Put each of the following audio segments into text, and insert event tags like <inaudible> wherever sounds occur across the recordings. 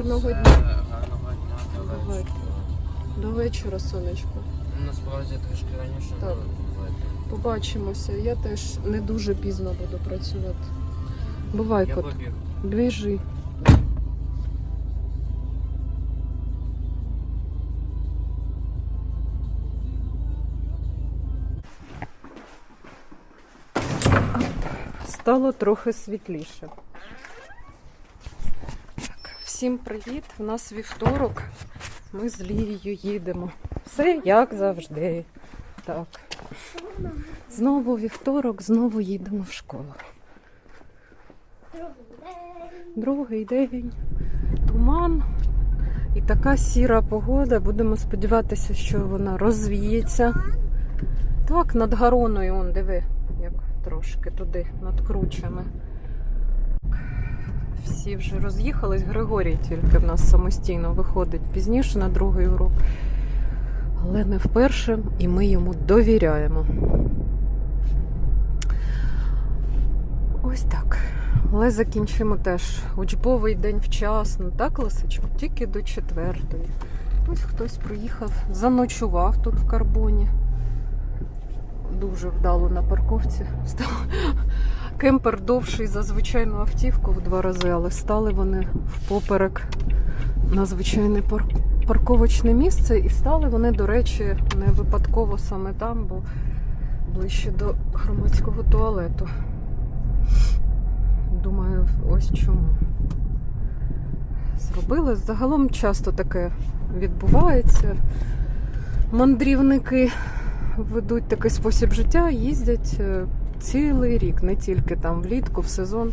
Гарного дня. Гарного дня, до вечора. До вечора, сонечко. Ну, Насправді трішки раніше Так. буває. Побачимося. Я теж не дуже пізно буду працювати. Бувай, Я кот. побіг. Біжи. Стало трохи світліше. Всім привіт! У нас вівторок. Ми з Лією їдемо. Все як завжди. Так. Знову вівторок, знову їдемо в школу. Другий день, туман і така сіра погода. Будемо сподіватися, що вона розвіється. Так, над Гароною, он, диви, як трошки туди, над кручами. Всі вже роз'їхались. Григорій тільки в нас самостійно виходить пізніше на другий урок. Але не вперше, і ми йому довіряємо. Ось так. Але закінчимо теж учбовий день вчасно, так, Лисичко? Тільки до четвертої. Ось хтось приїхав, заночував тут в карбоні. Дуже вдало на парковці. Став. Кемпер довший за звичайну автівку в два рази, але стали вони впоперек на звичайне парковочне місце. І стали вони, до речі, не випадково саме там, бо ближче до громадського туалету. Думаю, ось чому. Зробили. Загалом часто таке відбувається. Мандрівники ведуть такий спосіб життя, їздять е, цілий рік, не тільки там влітку, в сезон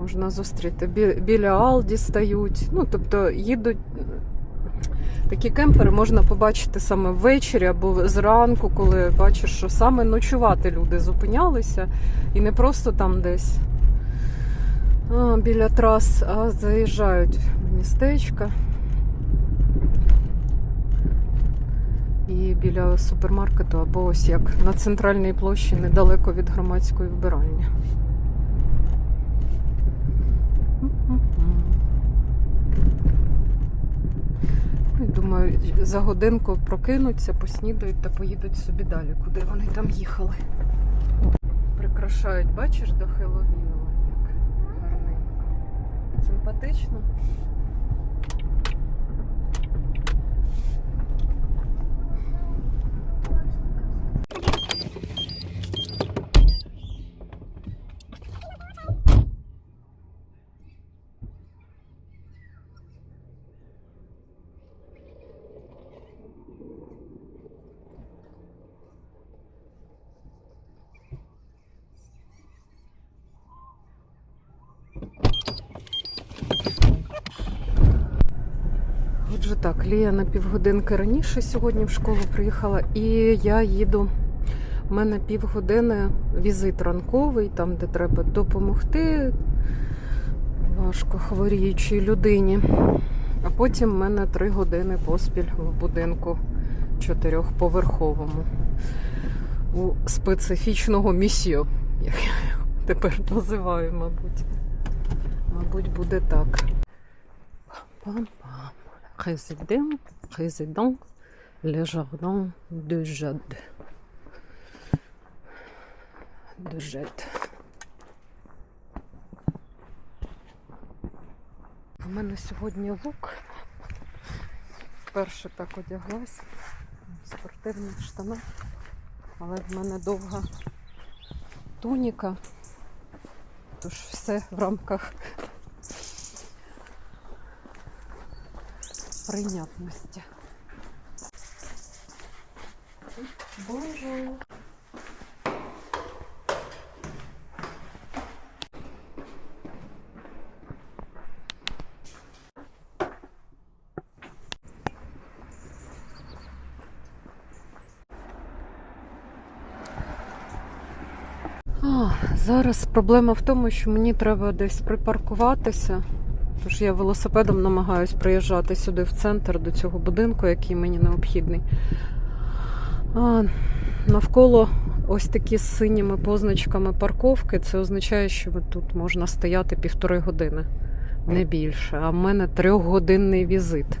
можна зустріти. Біля Алді стають. Ну, тобто їдуть. Такі кемпери можна побачити саме ввечері або зранку, коли бачиш, що саме ночувати люди зупинялися і не просто там десь а, біля трас, а заїжджають в містечка. І біля супермаркету, або ось як на центральній площі недалеко від громадської вбиральні. Ну, Думаю, за годинку прокинуться, поснідають та поїдуть собі далі, куди вони там їхали. Прикрашають, бачиш, до Хеллоуіну, як гарненько. Симпатично. Так, Лія на півгодинки раніше сьогодні в школу приїхала, і я їду. У мене півгодини візит ранковий, там, де треба допомогти важко хворіючій людині. А потім в мене три години поспіль в будинку чотирьохповерховому у специфічного місію, як я його тепер називаю, мабуть. Мабуть, буде так. Пам-пам. Président, président, le jardin de Jade. De Jade. У мене сьогодні лук. Вперше так одяглась. В спортивних штанах. Але в мене довга туніка. Тож все в рамках прийнятності. Боже. Зараз проблема в тому, що мені треба десь припаркуватися. Тож я велосипедом намагаюсь приїжджати сюди в центр до цього будинку, який мені необхідний. А, навколо ось такі з синіми позначками парковки. Це означає, що тут можна стояти півтори години. не більше. А в мене трьохгодинний візит.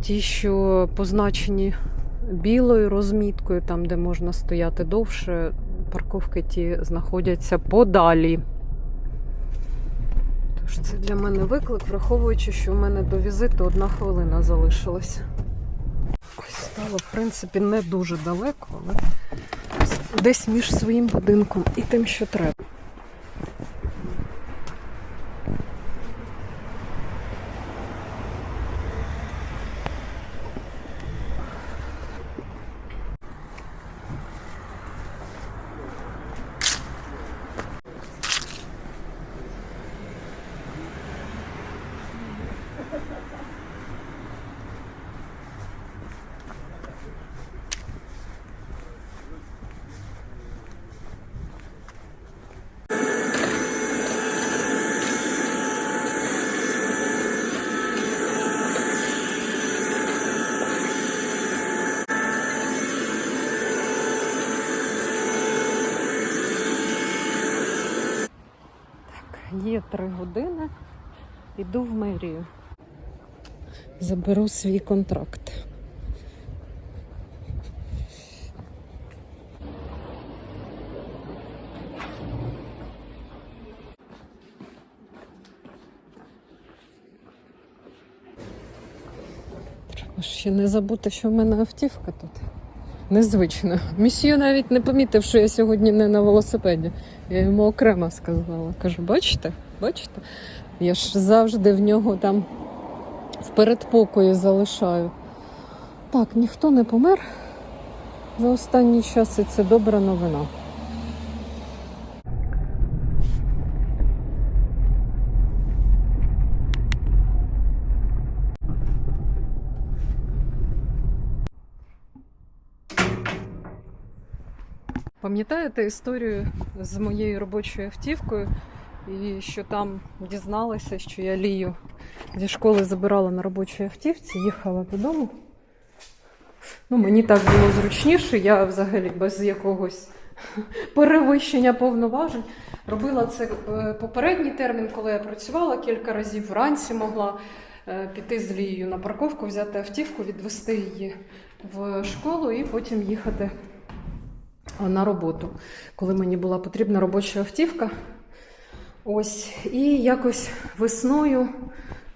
Ті, що позначені білою розміткою, там, де можна стояти довше, парковки ті знаходяться подалі. Тож це для мене виклик, враховуючи, що в мене до візиту одна хвилина залишилась. Ось стало, в принципі, не дуже далеко, але десь між своїм будинком і тим, що треба. Є три години. Іду в мерію. Заберу свій контракт. Треба ще не забути, що в мене автівка тут. Незвично. Місію навіть не помітив, що я сьогодні не на велосипеді. Я йому окремо сказала. Кажу, бачите? Бачите? Я ж завжди в нього там в передпокої залишаю. Так, ніхто не помер за останній час, і це добра новина. Пам'ятаєте історію з моєю робочою автівкою, і що там дізналася, що я лію зі школи забирала на робочій автівці, їхала додому. Ну, мені так було зручніше, я взагалі без якогось <laughs> перевищення повноважень. Робила це е, попередній термін, коли я працювала кілька разів вранці могла е, піти з Лією на парковку, взяти автівку, відвести її в школу і потім їхати на роботу, коли мені була потрібна робоча автівка. Ось, і якось весною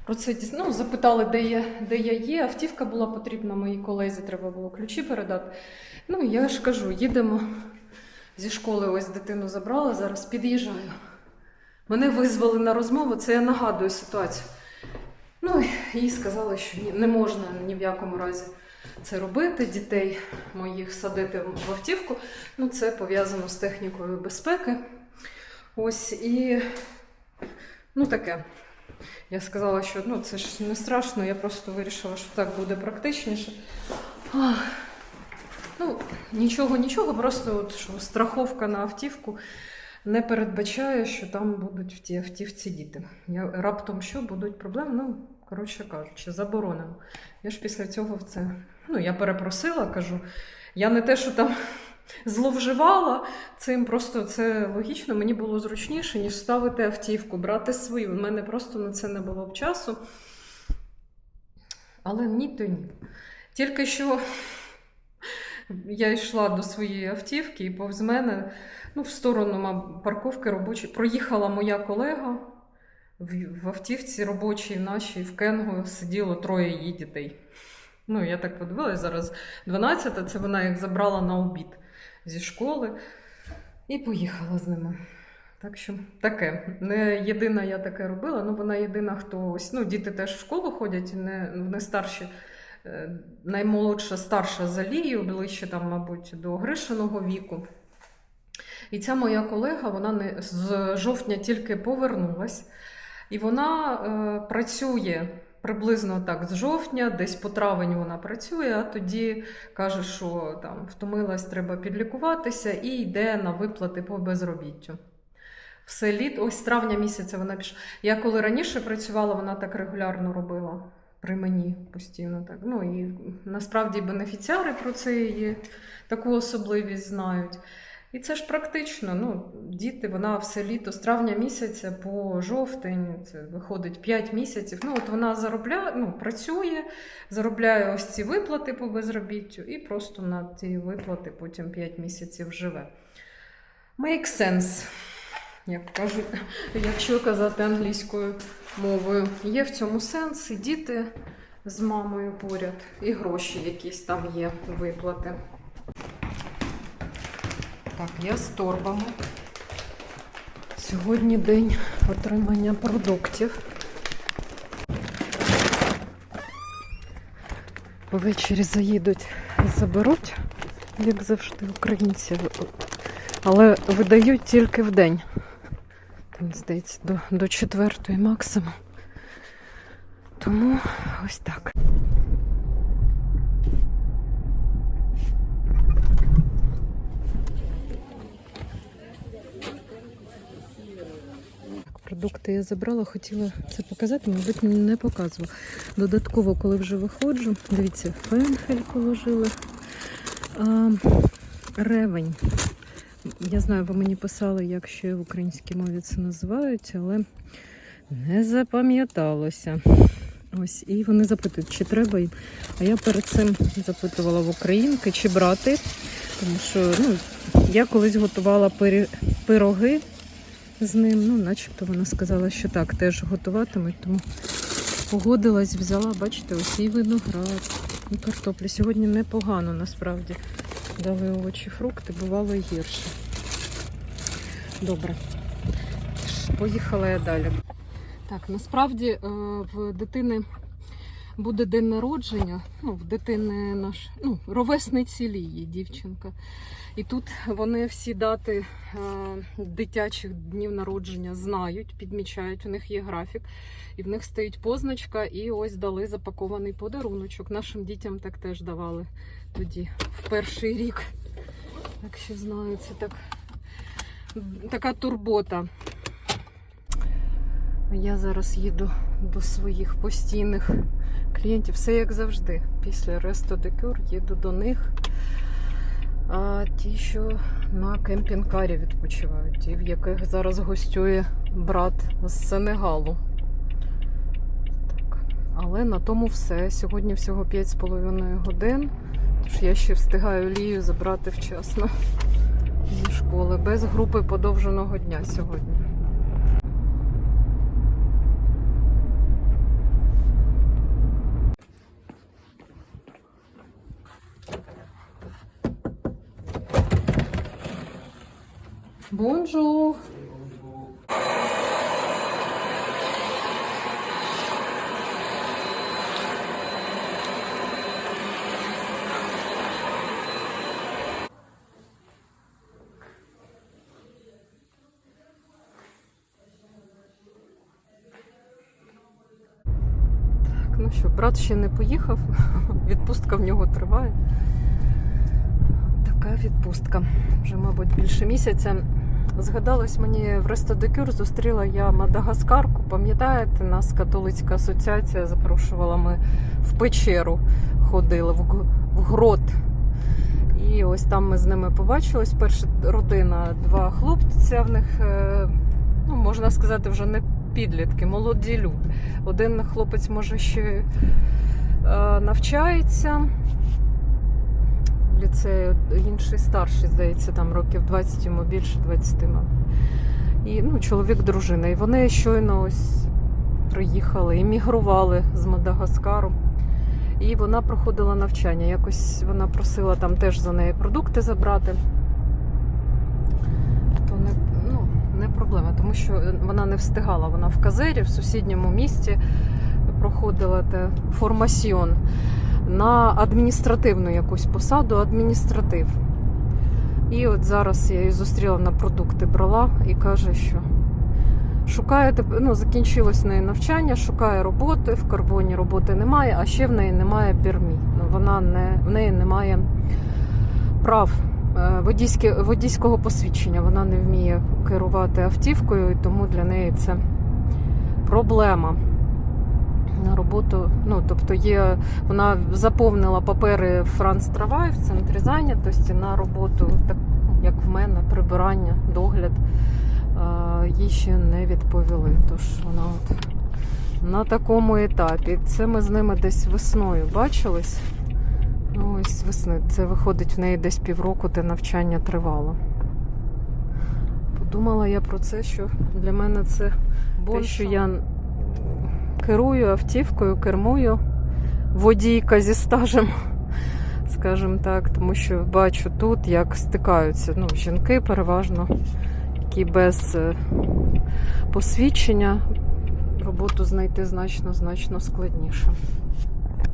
про це ну, запитали, де я, де я є. Автівка була потрібна моїй колезі, треба було ключі передати. Ну, я ж кажу, їдемо зі школи, ось дитину забрала, зараз під'їжджаю. Мене визвали на розмову, це я нагадую ситуацію. Ну, їй сказали, що ні, не можна ні в якому разі це робити, дітей моїх садити в автівку. Ну, це пов'язано з технікою безпеки. Ось і ну таке. Я сказала, що ну, це ж не страшно, я просто вирішила, що так буде практичніше. Ах. Ну, нічого, нічого, просто от, що страховка на автівку не передбачає, що там будуть в тій автівці діти. Я, раптом що будуть проблеми, ну, коротше кажучи, заборонено. Я ж після цього в це. Ну, я перепросила, кажу. Я не те, що там <laughs> зловживала цим, просто це логічно, мені було зручніше, ніж ставити автівку, брати свою. У мене просто на це не було б часу. Але ні, то ні. Тільки що я йшла до своєї автівки, і повз мене, ну, в сторону парковки робочої, проїхала моя колега. В, автівці робочій нашій в Кенгу сиділо троє її дітей. Ну, я так подивилась, зараз 12 це вона їх забрала на обід зі школи і поїхала з ними. Так що таке. Не єдина я таке робила, ну вона єдина, хто ось, ну, діти теж в школу ходять, не, вони старші. Е, Наймолодша старша за Лію, ближче там, мабуть, до Гришиного віку. І ця моя колега, вона не з жовтня тільки повернулась, і вона е, працює приблизно так з жовтня, десь по травень вона працює, а тоді каже, що там втомилась, треба підлікуватися, і йде на виплати по безробіттю. Все літ, ось травня місяця вона пішла. Я коли раніше працювала, вона так регулярно робила при мені постійно. Так. Ну і насправді бенефіціари про це її таку особливість знають. І це ж практично. Ну, діти, вона все літо з травня місяця по жовтень, це виходить 5 місяців. Ну, от вона заробляє, ну, працює, заробляє ось ці виплати по безробіттю і просто на ці виплати потім 5 місяців живе. Make sense, як кажуть, якщо казати англійською мовою. Є в цьому сенс, і діти з мамою поряд, і гроші якісь там є виплати. Так, я з торбами. Сьогодні день отримання продуктів. Ввечері заїдуть і заберуть, як завжди, українці. Але видають тільки в день. Там, здається, до, до четвертої максимум. Тому ось так. Так, я забрала, хотіла це показати, мабуть, не показувала. Додатково, коли вже виходжу, дивіться, фенхель положили. А, ревень. Я знаю, ви мені писали, як ще в українській мові це називають, але не запам'яталося. Ось, і вони запитують, чи треба їм. А я перед цим запитувала в українки, чи брати. Тому що ну, я колись готувала пироги з ним. Ну, начебто вона сказала, що так, теж готуватимуть, тому погодилась, взяла, бачите, ось і виноград, і картоплю. Сьогодні непогано насправді. Дали овочі, фрукти, бувало і гірше. Добре. Поїхала я далі. Так, насправді е, в дитини буде день народження. Ну, в дитини наш, ну, ровесниці Лії, дівчинка. І тут вони всі дати е, дитячих днів народження знають, підмічають, у них є графік, і в них стоїть позначка, і ось дали запакований подаруночок. Нашим дітям так теж давали тоді, в перший рік. Так що знаю, це так, така турбота. Я зараз їду до своїх постійних клієнтів. Все як завжди. Після Ресто Декюр їду до них. А ті, що на кемпінг-карі відпочивають, ті, в яких зараз гостює брат з Сенегалу. Так. Але на тому все. Сьогодні всього 5,5 годин. Тож я ще встигаю Лію забрати вчасно зі школи без групи подовженого дня сьогодні. Бонжур! Ну що, брат ще не поїхав, <laughs> відпустка в нього триває. Така відпустка. Вже, мабуть, більше місяця. Згадалось мені в Рестодекюр зустріла я Мадагаскарку. Пам'ятаєте, нас католицька асоціація запрошувала. Ми в печеру ходили, в, грот. І ось там ми з ними побачились. Перша родина, два хлопця в них, е, ну, можна сказати, вже не підлітки, молоді люди. Один хлопець, може, ще е, навчається в інший старший, здається, там років 20, йому більше 20. І ну, чоловік, дружина. І вони щойно ось приїхали, іммігрували з Мадагаскару. І вона проходила навчання. Якось вона просила там теж за неї продукти забрати. То не, ну, не проблема, тому що вона не встигала. Вона в Казері, в сусідньому місті проходила те формасьйон на адміністративну якусь посаду, адміністратив. І от зараз я її зустріла на продукти, брала і каже, що шукає, ну, закінчилось в неї навчання, шукає роботи, в карбоні роботи немає, а ще в неї немає пірмі. Ну, вона не, в неї немає прав е, водійське, водійського посвідчення. Вона не вміє керувати автівкою, і тому для неї це проблема. На роботу, ну тобто є, вона заповнила папери Франц Травай в центрі зайнятості на роботу так, як в мене, прибирання, догляд, їй ще не відповіли. Тож вона от на такому етапі. Це ми з ними десь весною бачились. Ну, ось весни. Це виходить в неї десь півроку, де навчання тривало. Подумала я про це, що для мене це те, що я керую автівкою, кермую водійка зі стажем, скажімо так, тому що бачу тут, як стикаються ну, жінки переважно, які без е, посвідчення роботу знайти значно значно складніше.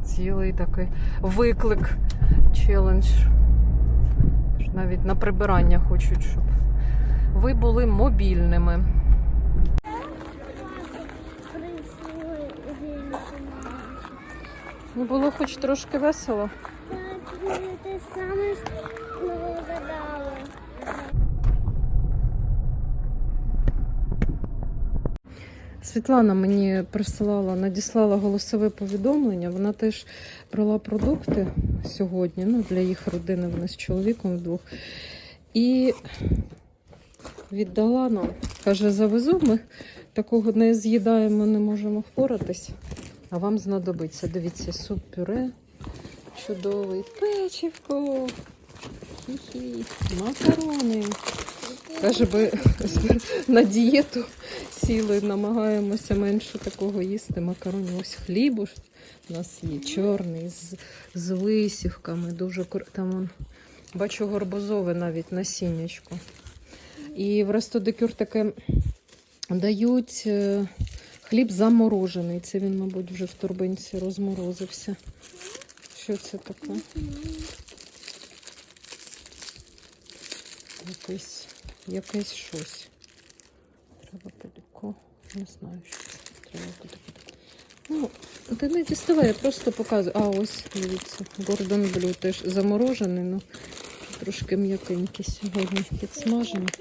Цілий такий виклик, челендж. Навіть на прибирання хочуть, щоб ви були мобільними. Було хоч трошки весело. Те саме задали. Світлана мені присилала, надіслала голосове повідомлення. Вона теж брала продукти сьогодні, ну, для їх родини, вони з чоловіком вдвох. І віддала нам. Каже, завезу, ми такого не з'їдаємо, не можемо впоратись. А вам знадобиться. Дивіться, суп-пюре чудовий, печивко, хі-хі, макарони. Каже, би <laughs> на дієту сіли, намагаємося менше такого їсти. Макаронів. Ось хлібу ж у нас є чорний з, з висівками. Дуже там он, бачу горбузове навіть насіннячко. І в рестодекюр таке дають е, хліб заморожений. Це він, мабуть, вже в турбинці розморозився. Що це таке? Якийсь, якесь щось. Треба подивко. Не знаю, що це. Треба буде. Ну, ти не діставай, я просто показую. А, ось, дивіться, Гордон Блю теж заморожений, ну трошки м'якенький сьогодні підсмажений.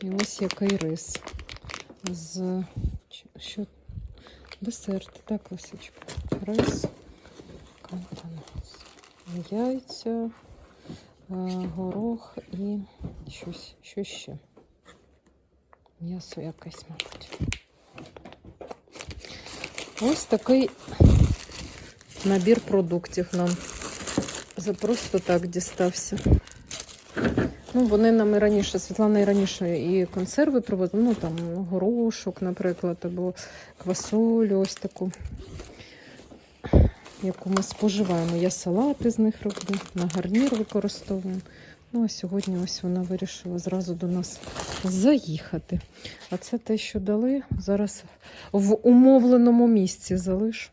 І ось який рис. З що? Десерт, так, лисичка. Рис, кантанас. Яйця, горох і щось, що ще. М'ясо якесь, мабуть. Ось такий набір продуктів нам за просто так дістався. Ну, вони нам і раніше, Світлана і раніше і консерви привозила, ну там горошок, наприклад, або квасолю, ось таку, яку ми споживаємо. Я салати з них роблю, на гарнір використовуємо. Ну, а сьогодні ось вона вирішила зразу до нас заїхати. А це те, що дали, зараз в умовленому місці залишу.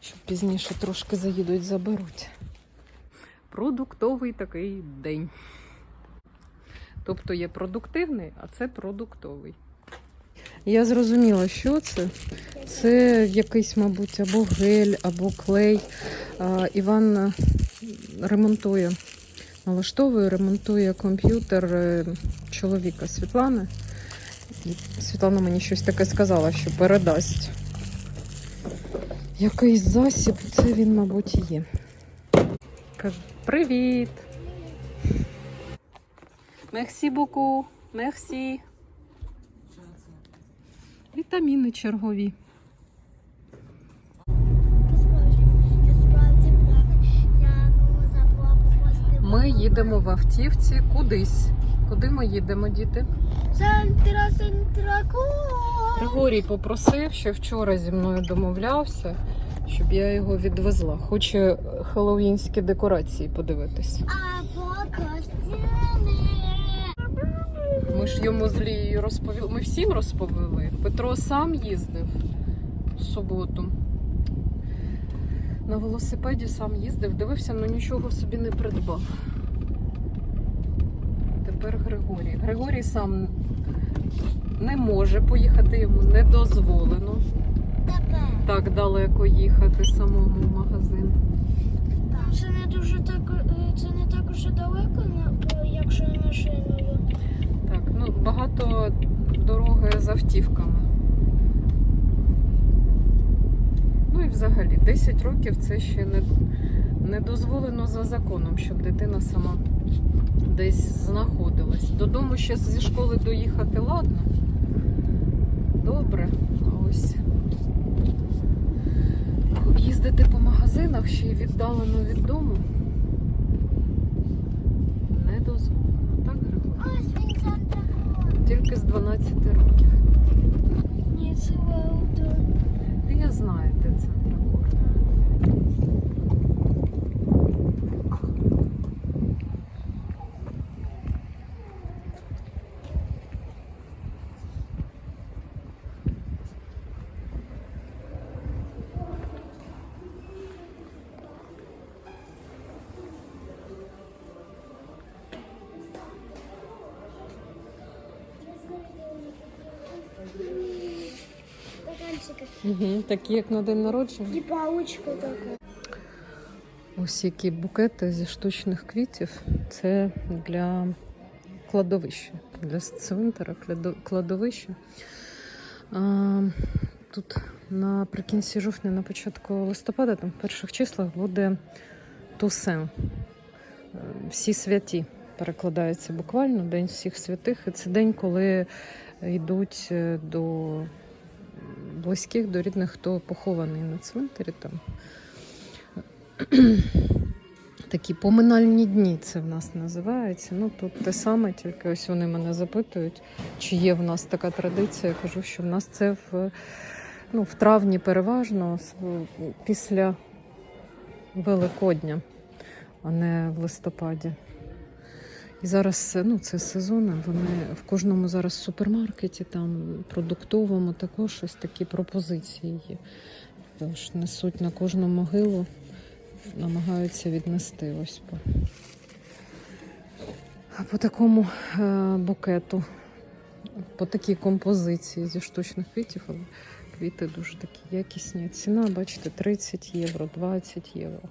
Щоб пізніше трошки заїдуть, заберуть. Продуктовий такий день. Тобто є продуктивний, а це продуктовий. Я зрозуміла, що це. Це якийсь, мабуть, або гель, або клей. Іван е, ремонтує, налаштовує, ремонтує комп'ютер е, чоловіка Світлани. Світлана мені щось таке сказала, що передасть. Якийсь засіб, це він, мабуть, і є. Привіт! Мерсі буку, мерсі. Вітаміни чергові. Ми їдемо в автівці кудись. Куди ми їдемо, діти? Центра, центраку. Григорій попросив, що вчора зі мною домовлявся, щоб я його відвезла. Хоче хеллоуінські декорації подивитись. Ми ж йому з Лією розповіли. Ми всім розповіли. Петро сам їздив в суботу. На велосипеді сам їздив, дивився, але нічого собі не придбав. Тепер Григорій. Григорій сам не може поїхати, йому не дозволено. Так далеко їхати самому в магазин. Це не дуже так, е, це не так уже далеко, на- якщо машиною. Так, ну багато дороги з автівками. Ну і взагалі 10 років це ще не, не дозволено за законом, щоб дитина сама десь знаходилась. Додому ще зі школи доїхати, ладно. Добре, а ось їздити по магазинах ще й віддалено від дому не дозволено. Так, Григорій? Тільки з 12 років. Ні, це Велдор. Я знаю, де Центракорд. Стаканчики. Угу, такі, як на день народження. І паличка така. Ось які букети зі штучних квітів. Це для кладовища, для цвинтара, кладовища. Тут наприкінці жовтня, на початку листопада, там в перших числах буде Тусен. Е, Всі святі перекладається буквально День всіх святих. І це день, коли йдуть е, до близьких, до рідних, хто похований на цвинтарі там такі поминальні дні це в нас називається. Ну тут те саме, тільки ось вони мене запитують, чи є в нас така традиція. Я кажу, що в нас це в, ну, в травні переважно після Великодня, а не в листопаді. І зараз ну, це сезон, вони в кожному зараз супермаркеті, там продуктовому також ось такі пропозиції є. Тож несуть на кожну могилу намагаються віднести ось по, по такому е, букету, по такій композиції зі штучних квітів, але квіти дуже такі якісні. Ціна, бачите, 30 євро, 20 євро.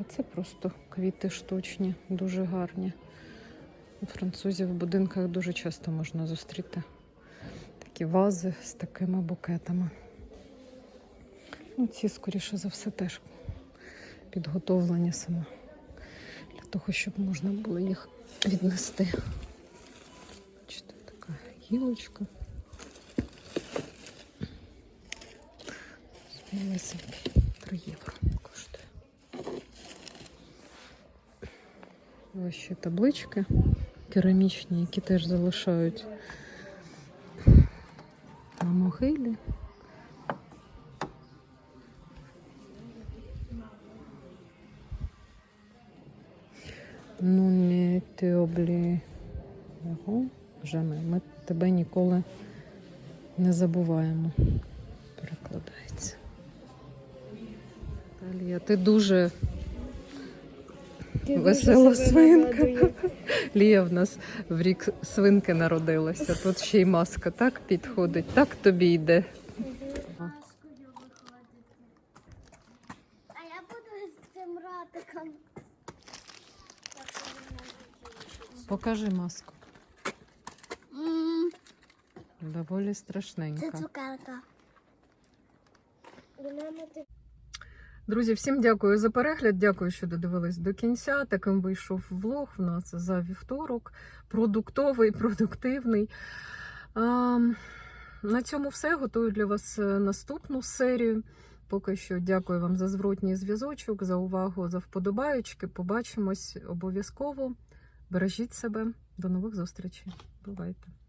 А це просто квіти штучні, дуже гарні. У французів в будинках дуже часто можна зустріти такі вази з такими букетами. Ну, ці, скоріше за все, теж підготовлені саме для того, щоб можна було їх віднести. Бачите, така гілочка. Смілесенький. 3 євро Ось ще таблички керамічні, які теж залишають на могилі. Ну, не ти облі його жами. Ми тебе ніколи не забуваємо. Перекладається. Талія, ти дуже Весела свинка. Лія в нас в рік свинки народилася. Тут ще й маска так підходить, так тобі йде. А я буду з цим ратиком. Покажи маску. Доволі Це страшненька. цукерка. Друзі, всім дякую за перегляд. Дякую, що додивились до кінця. Таким вийшов влог в нас за вівторок. Продуктовий, <laughs> продуктивний. А, на цьому все. Готую для вас е, наступну серію. Поки що дякую вам за зворотній зв'язочок, за увагу, за вподобаючки. Побачимось обов'язково. Бережіть себе. До нових зустрічей. Бувайте!